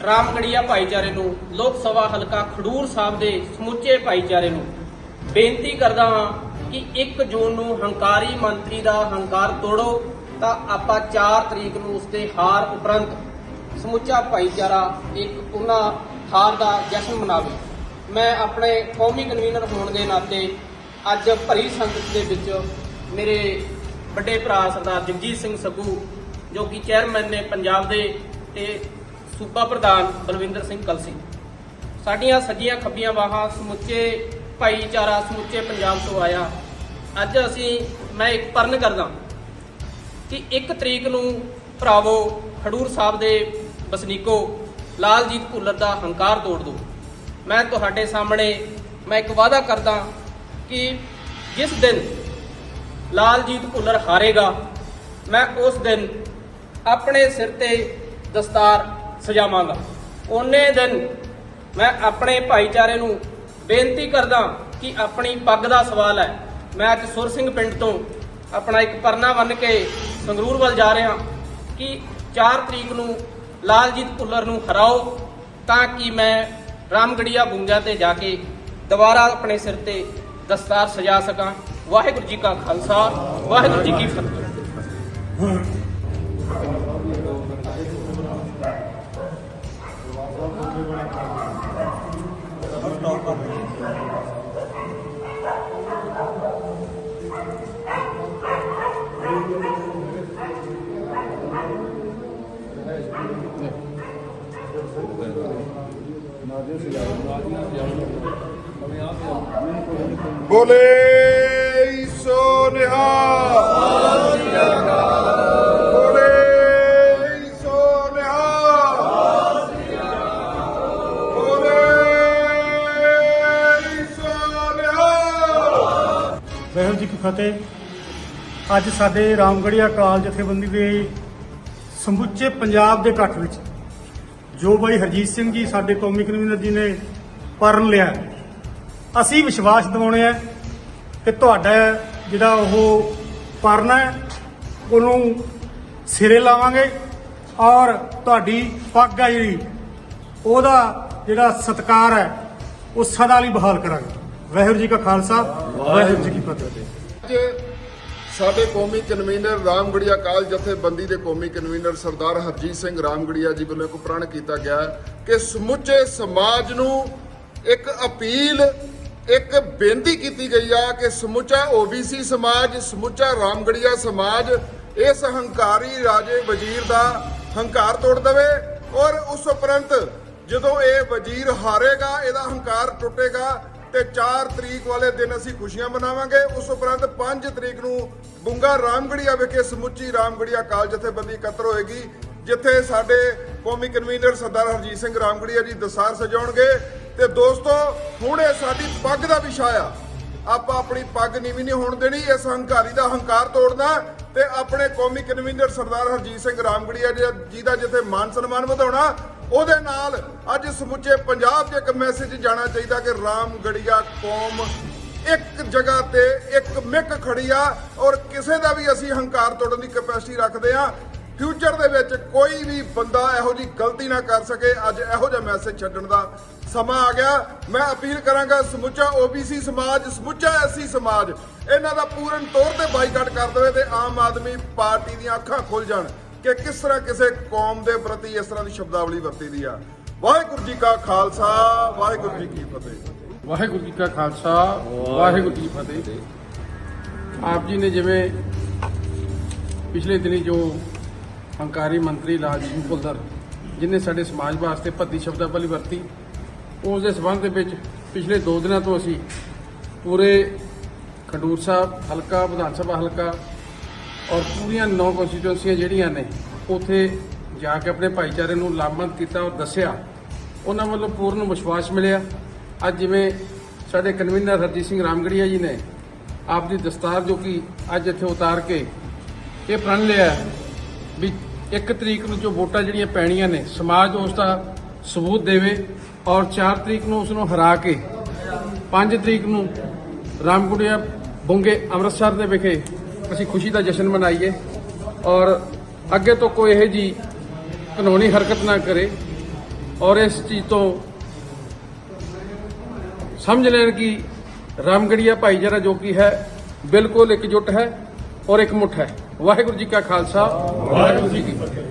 ਰਾਮਗੜੀਆ ਭਾਈਚਾਰੇ ਨੂੰ, ਲੋਕ ਸਭਾ ਹਲਕਾ ਖਡੂਰ ਸਾਹਿਬ ਦੇ ਸਮੁੱਚੇ ਭਾਈਚਾਰੇ ਨੂੰ ਬੇਨਤੀ ਕਰਦਾ ਹਾਂ ਕਿ 1 ਜੂਨ ਨੂੰ ਹੰਕਾਰੀ ਮੰਤਰੀ ਦਾ ਹੰਕਾਰ ਤੋੜੋ, ਤਾਂ ਆਪਾਂ 4 ਤਰੀਕ ਨੂੰ ਉਸਦੇ ਹਾਰ ਉਪਰੰਤ ਸਮੁੱਚਾ ਭਾਈਚਾਰਾ ਇੱਕ ਉਹਨਾਂ ਹਾਰ ਦਾ ਜਸ਼ਨ ਮਨਾਵੇ। ਮੈਂ ਆਪਣੇ ਕੌਮੀ ਕਨਵੀਨਰ ਹੋਣ ਦੇ ਨਾਤੇ ਅੱਜ ਭਰੀ ਸੰਗਤ ਦੇ ਵਿੱਚ ਮੇਰੇ ਵੱਡੇ ਭਰਾ ਸਰਦਾਰ ਜਗਜੀਤ ਸਿੰਘ ਸੱਗੂ, ਜੋ ਕਿ ਚੇਅਰਮੈਨ ਨੇ ਪੰਜਾਬ ਦੇ ਤੇ ਸੂਬਾ ਪ੍ਰਧਾਨ ਬਲਵਿੰਦਰ ਸਿੰਘ ਕਲਸੀ। ਸਾਡੀਆਂ ਸੱਜੀਆਂ ਖੱਬੀਆਂ ਬਾਹਾਂ ਸਮੁੱਚੇ ਭਾਈਚਾਰਾ, ਸਮੁੱਚੇ ਪੰਜਾਬ ਤੋਂ ਆਇਆ। ਅੱਜ ਅਸੀਂ, ਮੈਂ ਇੱਕ ਪਰਨ ਕਰਦਾ ਕਿ 1 ਤਰੀਕ ਨੂੰ ਭਰਾਵੋ ਖਡੂਰ ਸਾਹਿਬ ਦੇ ਵਸਨੀਕੋ ਲਾਲਜੀਤ ਭੁੱਲਰ ਦਾ ਹੰਕਾਰ ਤੋੜ ਦਿਓ। ਮੈਂ ਤੁਹਾਡੇ ਸਾਹਮਣੇ, ਮੈਂ ਇੱਕ ਵਾਅਦਾ ਕਰਦਾ ਕਿ ਜਿਸ ਦਿਨ ਲਾਲਜੀਤ ਭੁੱਲਰ ਹਾਰੇਗਾ, ਮੈਂ ਉਸ ਦਿਨ ਆਪਣੇ ਸਿਰ ਤੇ ਦਸਤਾਰ ਸਜਾਵਾਂਗਾ। ਉਹਨੇ ਦਿਨ ਮੈਂ ਆਪਣੇ ਭਾਈਚਾਰੇ ਨੂੰ ਬੇਨਤੀ ਕਰਦਾ ਕਿ ਆਪਣੀ ਪੱਗ ਦਾ ਸਵਾਲ ਹੈ। ਮੈਂ ਅੱਜ ਸੁਰ ਸਿੰਘ ਪਿੰਡ ਤੋਂ ਆਪਣਾ ਇੱਕ ਪਰਨਾ ਬੰਨ ਕੇ ਸੰਗਰੂਰ ਵੱਲ ਜਾ ਰਿਹਾ ਕਿ 4 ਤਰੀਕ ਨੂੰ ਲਾਲਜੀਤ ਭੁੱਲਰ ਨੂੰ ਹਰਾਓ ਤਾਂ ਕਿ ਮੈਂ ਰਾਮਗੜੀਆ ਬੁੰਗਾ ਤੇ ਜਾ ਕੇ ਦੁਬਾਰਾ ਆਪਣੇ ਸਿਰ ਤੇ ਦਸਤਾਰ ਸਜਾ ਸਕਾਂ। ਵਾਹਿਗੁਰੂ ਜੀ ਕਾ ਖਾਲਸਾ, ਵਾਹਿਗੁਰੂ ਜੀ ਕੀ ਫਤਿਹ। Bole so. ਵਾਹਿਗੁਰੂ ਜੀ ਕੀ ਫਤਿਹ। ਅੱਜ ਸਾਡੇ ਰਾਮਗੜੀਆ ਕਾਲ ਜਥੇਬੰਦੀ ਦੇ ਸਮੁੱਚੇ ਪੰਜਾਬ ਦੇ ਇਕੱਠ ਵਿੱਚ ਜੋ ਬਾਈ ਹਰਜੀਤ ਸਿੰਘ ਜੀ ਸਾਡੇ ਕੌਮੀ ਕਨਵੀਨਰ ਜੀ ਨੇ ਪਰਨ ਲਿਆ, ਅਸੀਂ ਵਿਸ਼ਵਾਸ ਦਿਵਾਉਣੇ ਆ ਕਿ ਤੁਹਾਡਾ ਜਿਹੜਾ ਉਹ ਪਰਨ ਹੈ, ਉਹਨੂੰ ਸਿਰੇ ਲਾਵਾਂਗੇ ਔਰ ਤੁਹਾਡੀ ਪੱਗ ਆ ਜਿਹੜੀ, ਉਹਦਾ ਜਿਹੜਾ ਸਤਕਾਰ ਹੈ, ਉਹ ਸਦਾ ਲਈ ਬਹਾਲ ਕਰਾਂਗੇ। ਵਾਹਿਗੁਰੂ ਜੀ ਕਾ ਖਾਲਸਾ, ਵਾਹਿਗੁਰੂ ਜੀ ਕੀ ਫਤਿਹ। ਅੱਜ ਸਾਡੇ ਕੌਮੀ ਕਨਵੀਨਰ ਰਾਮਗੜੀਆ ਕਾਲ ਜਥੇਬੰਦੀ ਦੇ ਕੌਮੀ ਕਨਵੀਨਰ ਸਰਦਾਰ ਹਰਜੀਤ ਸਿੰਘ ਰਾਮਗੜੀਆ ਜੀ ਵੱਲੋਂ ਇੱਕ ਪ੍ਰਣ ਕੀਤਾ ਗਿਆ ਕਿ ਸਮੁੱਚੇ ਸਮਾਜ ਨੂੰ ਇੱਕ ਅਪੀਲ, ਇੱਕ ਬੇਨਤੀ ਕੀਤੀ ਗਈ ਆ ਕਿ ਸਮੁੱਚਾ ਓਬੀਸੀ ਸਮਾਜ, ਸਮੁੱਚਾ ਰਾਮਗੜੀਆ ਸਮਾਜ ਇਸ ਹੰਕਾਰੀ ਰਾਜੇ ਵਜ਼ੀਰ ਦਾ ਹੰਕਾਰ ਤੋੜ ਦੇਵੇ ਔਰ ਉਸ ਉਪਰੰਤ ਜਦੋਂ ਇਹ ਵਜ਼ੀਰ ਹਾਰੇਗਾ, ਇਹਦਾ ਹੰਕਾਰ ਟੁੱਟੇਗਾ ਤੇ 4 ਤਰੀਕ ਵਾਲੇ ਦਿਨ ਅਸੀਂ ਖੁਸ਼ੀਆਂ ਮਨਾਵਾਂਗੇ। ਉਸ ਉਪਰੰਤ 5 ਤਰੀਕ ਨੂੰ ਬੁੰਗਾ ਰਾਮਗੜੀਆ ਵਿਖੇ ਸਮੁੱਚੀ ਰਾਮਗੜੀਆ ਕਾਲ ਜਥੇਬੰਦੀ ਇਕੱਤਰ ਹੋਏਗੀ, ਜਿੱਥੇ ਸਾਡੇ ਕੌਮੀ ਕਨਵੀਨਰ ਸਰਦਾਰ ਹਰਜੀਤ ਸਿੰਘ ਰਾਮਗੜੀਆ ਜੀ ਦਸਾਰ ਸਜਾਉਣਗੇ। ਤੇ ਦੋਸਤੋ, ਹੁਣ ਇਹ ਸਾਡੀ ਪੱਗ ਦਾ ਵਿਸ਼ਾ ਆ। ਆਪਾਂ ਆਪਣੀ ਪੱਗ ਨੀਵੀਂ ਨਹੀਂ ਹੋਣ ਦੇਣੀ, ਇਸ ਹੰਕਾਰੀ ਦਾ ਹੰਕਾਰ ਤੋੜਨਾ ਤੇ ਆਪਣੇ ਕੌਮੀ ਕਨਵੀਨਰ ਸਰਦਾਰ ਹਰਜੀਤ ਸਿੰਘ ਰਾਮਗੜੀਆ ਜੀ- ਜੀ ਦਾ ਜਿੱਥੇ ਮਾਨ ਸਨਮਾਨ ਵਧਾਉਣਾ ਉਹਦੇ ਨਾਲ ਅੱਜ ਸਮੁੱਚੇ ਪੰਜਾਬ 'ਚ ਇੱਕ ਮੈਸੇਜ ਜਾਣਾ ਚਾਹੀਦਾ ਕਿ ਰਾਮਗੜੀਆ ਕੌਮ ਇੱਕ ਜਗ੍ਹਾ ਤੇ ਇੱਕ ਮਿੱਕ ਖੜੀ ਆ ਔਰ ਕਿਸੇ ਦਾ ਵੀ ਅਸੀਂ ਹੰਕਾਰ ਤੋੜਨ ਦੀ ਕਪੈਸਿਟੀ ਰੱਖਦੇ ਆ ਫਿਊਚਰ ਦੇ ਵਿੱਚ ਕੋਈ ਵੀ ਬੰਦਾ ਇਹੋ ਜੀ ਗਲਤੀ ਨਾ ਕਰ ਸਕੇ, ਅੱਜ ਇਹੋ ਜਿਹਾ ਮੈਸੇਜ ਛੱਡਣ ਦਾ ਸਮਾਂ ਆ ਗਿਆ। ਮੈਂ ਅਪੀਲ ਕਰਾਂਗਾ ਸਮੁੱਚਾ ਓਬੀਸੀ ਸਮਾਜ, ਸਮੁੱਚਾ ਐਸਸੀ ਸਮਾਜ, ਇਹਨਾਂ ਦਾ ਪੂਰਨ ਤੌਰ ਤੇ ਬਾਈਕਾਟ ਕਰ ਦੇਵੇ ਤੇ ਆਮ ਆਦਮੀ ਪਾਰਟੀ ਦੀਆਂ ਅੱਖਾਂ ਖੁੱਲ ਜਾਣ। ਕਿ ਕਿਸ ਤਰ੍ਹਾਂ ਕਿਸੇ ਕੌਮ ਦੇ ਪ੍ਰਤੀ ਇਸ ਤਰ੍ਹਾਂ ਦੀ ਸ਼ਬਦਾਵਲੀ ਵਰਤੀ ਦੀ ਆ? ਵਾਹਿਗੁਰੂ ਜੀ ਕਾ ਖਾਲਸਾ, ਵਾਹਿਗੁਰੂ ਜੀ ਕੀ ਫਤਿਹ। ਵਾਹਿਗੁਰੂ ਜੀ ਕਾ ਖਾਲਸਾ, ਵਾਹਿਗੁਰੂ ਜੀ ਕੀ ਫਤਿਹ। ਆਪ ਜੀ ਨੇ ਜਿਵੇਂ ਪਿਛਲੇ ਦਿਨੀ ਜੋ ਹੰਕਾਰੀ ਮੰਤਰੀ ਲਾਲਜੀਤ ਭੁੱਲਰ ਜਿਨੇ ਸਾਡੇ ਸਮਾਜ ਵਾਸਤੇ ਭੱਦੀ ਸ਼ਬਦਾਵਲੀ ਵਰਤੀ ਉਸ ਦੇ ਸਬੰਧ ਦੇ ਵਿੱਚ ਪਿਛਲੇ 2 ਦਿਨਾਂ ਤੋਂ ਅਸੀਂ ਪੂਰੇ ਖਡੂਰ ਸਾਹਿਬ ਹਲਕਾ, ਵਿਧਾਨ ਸਭਾ ਹਲਕਾ ਔਰ ਪੂਰੀਆਂ ਨੌ ਕਨਸਟੀਟਿਊਂਸੀਆਂ ਜਿਹੜੀਆਂ ਨੇ, ਉੱਥੇ ਜਾ ਕੇ ਆਪਣੇ ਭਾਈਚਾਰੇ ਨੂੰ ਲਾਭਬੰਦ ਕੀਤਾ ਔਰ ਦੱਸਿਆ, ਉਹਨਾਂ ਵੱਲੋਂ ਪੂਰਨ ਵਿਸ਼ਵਾਸ ਮਿਲਿਆ। ਅੱਜ ਜਿਵੇਂ ਸਾਡੇ ਕਨਵੀਨਰ ਹਰਜੀਤ ਸਿੰਘ ਰਾਮਗੜੀਆ ਜੀ ਨੇ ਆਪ ਦੀ ਦਸਤਾਰ ਜੋ ਕਿ ਅੱਜ ਇੱਥੇ ਉਤਾਰ ਕੇ ਇਹ ਪ੍ਰਣ ਲਿਆ ਵੀ ਇੱਕ ਤਰੀਕ ਨੂੰ ਜੋ ਵੋਟਾਂ ਜਿਹੜੀਆਂ ਪੈਣੀਆਂ ਨੇ, ਸਮਾਜ ਉਸ ਦਾ ਸਬੂਤ ਦੇਵੇ ਔਰ 4 ਤਰੀਕ ਨੂੰ ਉਸ ਨੂੰ ਹਰਾ ਕੇ 5 ਤਰੀਕ ਨੂੰ ਰਾਮਗੁੜੀਆ ਬੁੰਗੇ ਅੰਮ੍ਰਿਤਸਰ ਦੇ ਵਿਖੇ ਅਸੀਂ ਖੁਸ਼ੀ ਦਾ ਜਸ਼ਨ ਮਨਾਈਏ ਔਰ ਅੱਗੇ ਤੋਂ ਕੋਈ ਇਹੋ ਜੀ ਕਾਨੂੰਨੀ ਹਰਕਤ ਨਾ ਕਰੇ ਔਰ ਇਸ ਚੀਜ਼ ਤੋਂ ਸਮਝ ਲੈਣ ਕਿ ਰਾਮਗੜੀਆ ਭਾਈਚਾਰਾ ਜੋ ਕਿ ਹੈ ਬਿਲਕੁਲ ਇਕਜੁੱਟ ਹੈ ਔਰ ਇੱਕ ਮੁੱਠ ਹੈ। ਵਾਹਿਗੁਰੂ ਜੀ ਕਾ ਖਾਲਸਾ। ਵਾਹਿਗੁਰੂ ਜੀ ਕੀ ਫਤਿਹ।